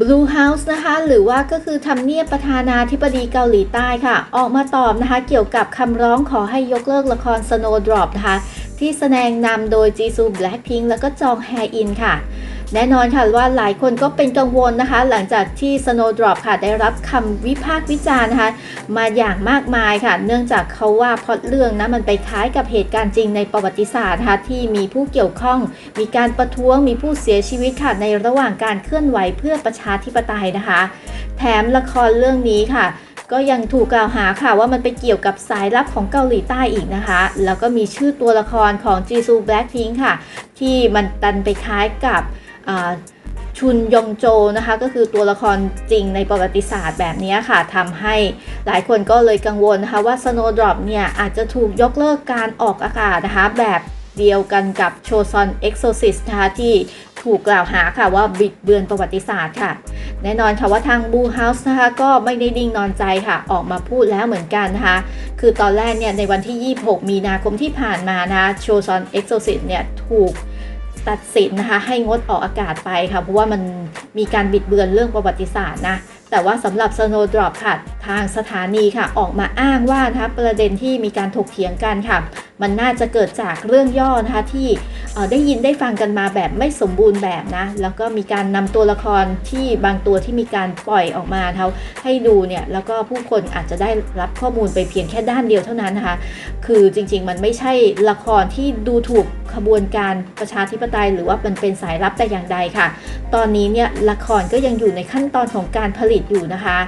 Blue House นะคะหรือว่าก็คือทำเนียบประธานาธิบดีเกาหลีใต้ค่ะ ออกมาตอบนะคะเกี่ยวกับคำร้องขอให้ยกเลิกละคร Snowdrop นะคะ ที่แสดงนำโดยจีซู Blackpink แล้วก็จองแฮอินค่ะ แน่นอนค่ะว่าหลายคนก็เป็นกังวลนะคะ หลังจากที่ Snowdrop ค่ะได้รับคำวิพากษ์วิจารณ์นะคะมาอย่างมากมายค่ะ เนื่องจากเขาว่าพอตเรื่องนะมันไปคล้ายกับเหตุการณ์จริงในประวัติศาสตร์นะคะที่มีผู้เกี่ยวข้อง มีการประท้วงมีผู้เสียชีวิตค่ะในระหว่างการเคลื่อนไหวเพื่อประชาธิปไตยนะคะ แถมละครเรื่องนี้ค่ะ ก็ยังถูกกล่าวหาค่ะว่ามันไปเกี่ยวกับสายลับของเกาหลีใต้อีกนะคะ แล้วก็มีชื่อตัวละครของจีซูแบล็ p พิงค่ะ ที่มันดันไปคล้ายกับชุนยองโจนะคะ ก็คือตัวละครจริงในประวัติศาสตร์แบบนี้ค่ะทำให้หลายคนก็เลยกังวลนะคะว่า Snowdrop เนี่ย อาจจะถูกยกเลิกการออกอากาศนะคะ แบบเดียวกันกับโชซอน Exorcist นะคะที่ถูกกล่าวหาค่ะว่าบิดเบือนประวัติศาสตร์ค่ะ แน่นอนค่ะว่าทางบูเฮาส์นะคะก็ไม่ได้ดิ่งนอนใจค่ะ ออกมาพูดแล้วเหมือนกันนะคะ คือตอนแรกเนี่ยในวันที่ 26 มีนาคมที่ผ่านมานะโชซอนเอ็กโซซิตเนี่ยถูกตัดสินนะคะให้งดออกอากาศไปค่ะ เพราะว่ามันมีการบิดเบือนเรื่องประวัติศาสตร์นะ แต่ว่าสำหรับ Snowdrop ค่ะ ทางสถานีค่ะ ออกมาอ้างว่านะคะประเด็นที่มีการถกเถียงกันค่ะ มันน่าจะเกิดจากเรื่องย่อนะคะที่ได้ยินได้ฟังกันมาแบบไม่สมบูรณ์แบบนะ แล้วก็มีการนำตัวละครที่บางตัวที่มีการปล่อยออกมาเท่าให้ดูเนี่ย แล้วก็ผู้คนอาจจะได้รับข้อมูลไปเพียงแค่ด้านเดียวเท่านั้นนะคะ คือจริงๆมันไม่ใช่ละครที่ดูถูก ขบวนการประชาธิปไตย หรือว่ามันเป็นสายลับแต่อย่างใดค่ะ ตอนนี้เนี่ยละครก็ยังอยู่ในขั้นตอนของการผลิตอยู่นะคะ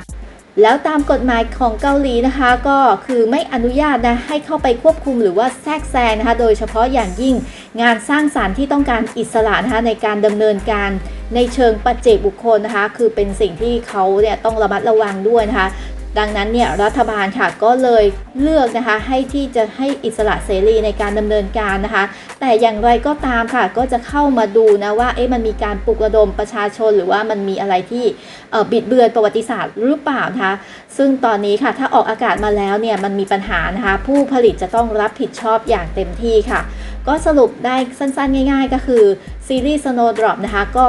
แล้วตามกฎหมายของเกาหลีนะคะก็คือไม่อนุญาตนะให้เข้าไปควบคุมหรือว่าแทรกแซงนะคะ โดยเฉพาะอย่างยิ่งงานสร้างสารรค์ที่ต้องการอิสระนะคะในการดำเนินการในเชิงปัจเจกบุคคลนะคะ คือเป็นสิ่งที่เขาเนี่ยต้องระมัดระวังด้วยนะคะ ดังนั้นเนี่ยรัฐบาลค่ะก็เลยเลือกนะคะให้ที่จะให้อิสระเสรีในการดำเนินการนะคะ แต่อย่างไรก็ตามค่ะก็จะเข้ามาดูนะว่าเอ๊ะมันมีการปลุกระดมประชาชน หรือว่ามันมีอะไรที่เอ่อบิดเบือนประวัติศาสตร์หรือเปล่านะคะซึ่งตอนนี้ค่ะถ้าออกอากาศมาแล้วเนี่ยมันมีปัญหานะคะผู้ผลิตจะต้องรับผิดชอบอย่างเต็มที่ค่ะ ก็สรุปได้สั้นๆ ง่าย ๆ ก็คือซีรีส์ Snowdrop นะคะก็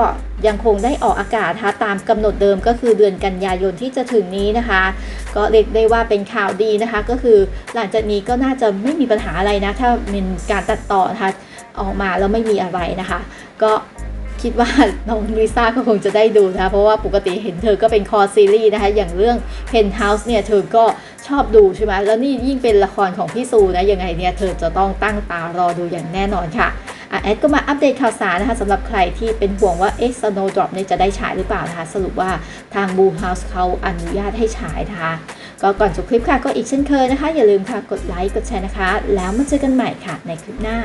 ยังคงได้ออกอากาศนะคะตามกำหนดเดิมก็คือเดือนกันยายนที่จะถึงนี้นะคะ ก็เรียกได้ว่าเป็นข่าวดีนะคะ ก็คือหลังจากนี้ก็น่าจะไม่มีปัญหาอะไรนะ ถ้าเป็นการตัดต่อนะคะออกมาแล้วไม่มีอะไรนะคะ ก็ คิดว่าน้องลิซ่าก็คงจะได้ดูนะคะเพราะว่าปกติเห็นเธอก็เป็นคอซีรีส์นะคะ อย่างเรื่อง Penthouse เนี่ย เธอก็ชอบดูใช่ไหมแล้วนี่ยิ่งเป็นละครของพี่ซูนะ ยังไงเนี่ย เธอจะต้องตั้งตารอดูอย่างแน่นอนค่ะอะแอดก็มาอัปเดตข่าวสารนะคะสำหรับใครที่เป็นห่วงว่า เอ๊ะ Snowdrop เนี่ยจะได้ฉายหรือเปล่านะคะ สรุปว่าทาง Blue House เขาอนุญาตให้ฉายนะคะ ก็ก่อนจบคลิปค่ะก็อีกเช่นเคยนะคะ อย่าลืมค่ะกดไลค์กดแชร์นะคะ แล้วมาเจอกันใหม่ค่ะในคลิปหน้า